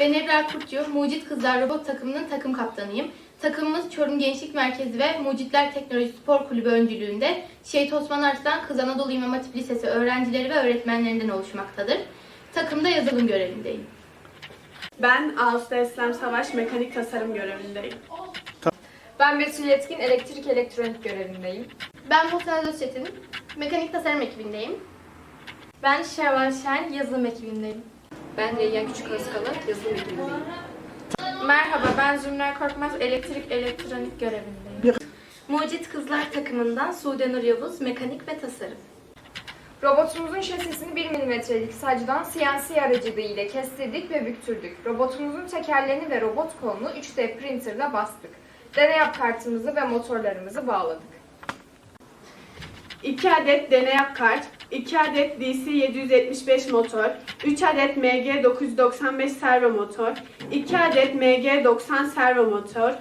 Ben Ebrar Kurtçu, Mucit Kızlar Robot takımının takım kaptanıyım. Takımımız Çorum Gençlik Merkezi ve Mucitler Teknoloji Spor Kulübü öncülüğünde Şehit Osman Arslan Kız Anadolu İmam Hatip Lisesi öğrencileri ve öğretmenlerinden oluşmaktadır. Takımda yazılım görevindeyim. Ben Ağustos Eslem Savaş mekanik tasarım görevindeyim. Ben Betül Yetkin elektrik elektronik görevindeyim. Ben Botan Özçetin, mekanik tasarım ekibindeyim. Ben Şevval Şen, yazılım ekibindeyim. Ben Reyyan Küçük Özkalı yazılım ekibindeyim. Merhaba, ben Zümra Korkmaz, elektrik elektronik görevindeyim. Mucit Kızlar takımından Sude Nur Yavuz, mekanik ve tasarım. Robotumuzun şasisini 1 mm'lik sacdan CNC aracılığı ile kestirdik ve büktürdük. Robotumuzun tekerlerini ve robot kolunu 3D printerla bastık. Deney yap kartımızı ve motorlarımızı bağladık. 2 adet deneyap kart, 2 adet DC-775 motor, 3 adet MG-995 servo motor, 2 adet MG-90 servo motor,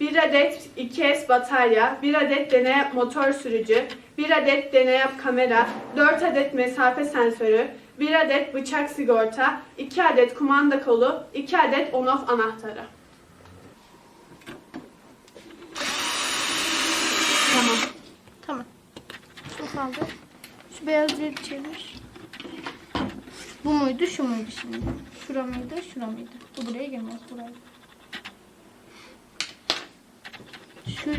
1 adet 2S batarya, 1 adet deney motor sürücü, 1 adet deneyap kamera, 4 adet mesafe sensörü, 1 adet bıçak sigorta, 2 adet kumanda kolu, 2 adet on-off anahtarı. Kaldı. Şu beyazları çevir. Bu muydu, şu muydu şimdi? Şura mıydı, şura mıydı? Bu buraya girmez, buraya. Şu...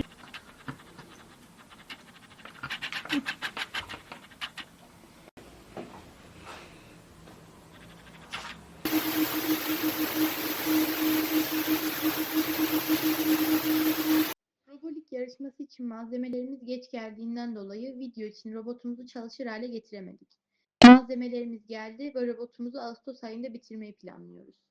Yarışması için malzemelerimiz geç geldiğinden dolayı video için robotumuzu çalışır hale getiremedik. Malzemelerimiz geldi ve robotumuzu Ağustos ayında bitirmeyi planlıyoruz.